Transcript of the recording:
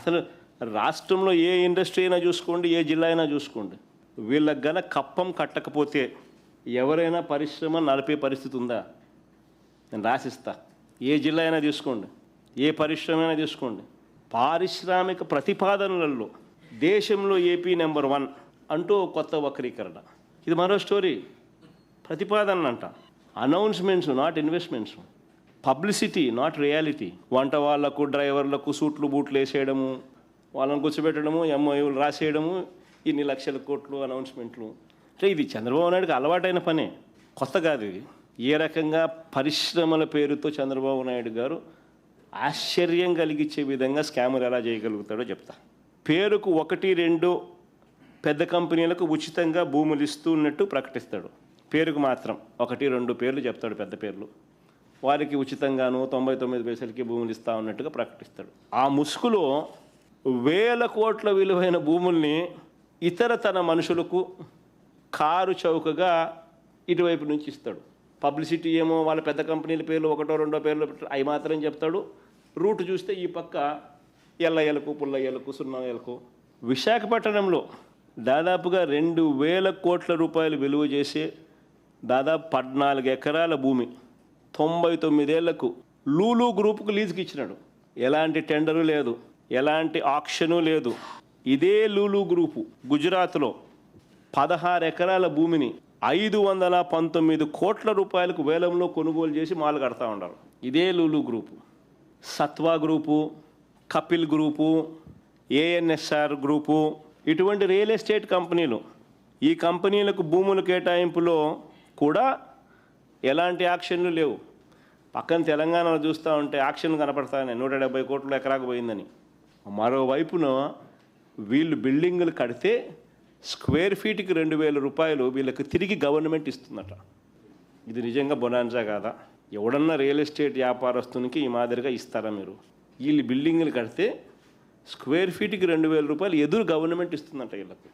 అసలు రాష్ట్రంలో ఏ ఇండస్ట్రీ అయినా చూసుకోండి ఏ జిల్లా అయినా చూసుకోండి. వీళ్ళకి గన కప్పం కట్టకపోతే ఎవరైనా పరిశ్రమ నడిపే పరిస్థితి ఉందా? నేను రాసిస్తా. ఏ జిల్లా అయినా తీసుకోండి ఏ పరిశ్రమ అయినా తీసుకోండి పారిశ్రామిక ప్రతిపాదనలలో దేశంలో ఏపీ నెంబర్ వన్ అంటూ కొత్త వక్రీకరణ. ఇది మరో స్టోరీ. ప్రతిపాదనలు అంట announcements not investments. Publicity not reality వంట వాళ్ళకు డ్రైవర్లకు సూట్లు బూట్లు వేసేయడము వాళ్ళని కూర్చోబెట్టడము ఎంఓయూలు రాసేయడము ఇన్ని లక్షల కోట్లు అనౌన్స్మెంట్లు. అంటే ఇది చంద్రబాబు నాయుడుకి అలవాటైన పనే. కొత్త కాదు ఇది. ఏ రకంగా పరిశ్రమల పేరుతో చంద్రబాబు నాయుడు గారు ఆశ్చర్యం కలిగించే విధంగా స్కాములు ఎలా చేయగలుగుతాడో చెప్తా. పేరుకు ఒకటి రెండు పెద్ద కంపెనీలకు ఉచితంగా భూములు ఇస్తూ ఉన్నట్టు ప్రకటిస్తాడు. పేరుకు మాత్రం ఒకటి రెండు పేర్లు చెప్తాడు పెద్ద పేర్లు. వారికి ఉచితంగాను తొంభై తొమ్మిది పైసలకి భూములు ఇస్తా ఉన్నట్టుగా ప్రకటిస్తాడు. ఆ ముసుగులో వేల కోట్ల విలువైన భూముల్ని ఇతర తన మనుషులకు కారు చౌకగా ఇటువైపు నుంచి ఇస్తాడు. పబ్లిసిటీ ఏమో వాళ్ళ పెద్ద కంపెనీల పేర్లు ఒకటో రెండో పేర్లు అవి మాత్రం చెప్తాడు. రూట్ చూస్తే ఈ పక్క ఎల్లయ్యలకు పుల్లయ్యలకు సున్నయ్యలకు విశాఖపట్నంలో దాదాపుగా రెండు వేల కోట్ల రూపాయలు విలువ చేసే దాదాపు పద్నాలుగు ఎకరాల భూమి తొంభై తొమ్మిదేళ్ళకు లూలు గ్రూప్కు లీజుకి ఇచ్చినాడు ఎలాంటి టెండరు లేదు ఎలాంటి ఆక్షను లేదు. ఇదే లూలు గ్రూపు గుజరాత్లో పదహారు ఎకరాల భూమిని ఐదు వందల పంతొమ్మిది కోట్ల రూపాయలకు వేలంలో కొనుగోలు చేసి మాలు కడతా ఉన్నారు ఇదే Lulu group. Satva group Kapil group ANSR group ఇటువంటి రియల్ ఎస్టేట్ కంపెనీలు ఈ కంపెనీలకు భూముల కేటాయింపులో కూడా ఎలాంటి యాక్షన్లు లేవు. పక్కన తెలంగాణలో చూస్తూ ఉంటే యాక్షన్లు కనపడతాయి నూట డెబ్బై కోట్లు ఎకరాకు పోయిందని. మరోవైపున వీళ్ళు బిల్డింగులు కడితే స్క్వేర్ ఫీట్కి రెండు వేల రూపాయలు వీళ్ళకి తిరిగి గవర్నమెంట్ ఇస్తుందట. ఇది నిజంగా బొనాన్సా కాదా? ఎవడన్నా రియల్ ఎస్టేట్ వ్యాపారస్తునికి ఈ మాదిరిగా ఇస్తారా మీరు? వీళ్ళు బిల్డింగులు కడితే స్క్వేర్ ఫీట్కి రెండు వేల రూపాయలు ఎదురు గవర్నమెంట్ ఇస్తుందంట వీళ్ళకి.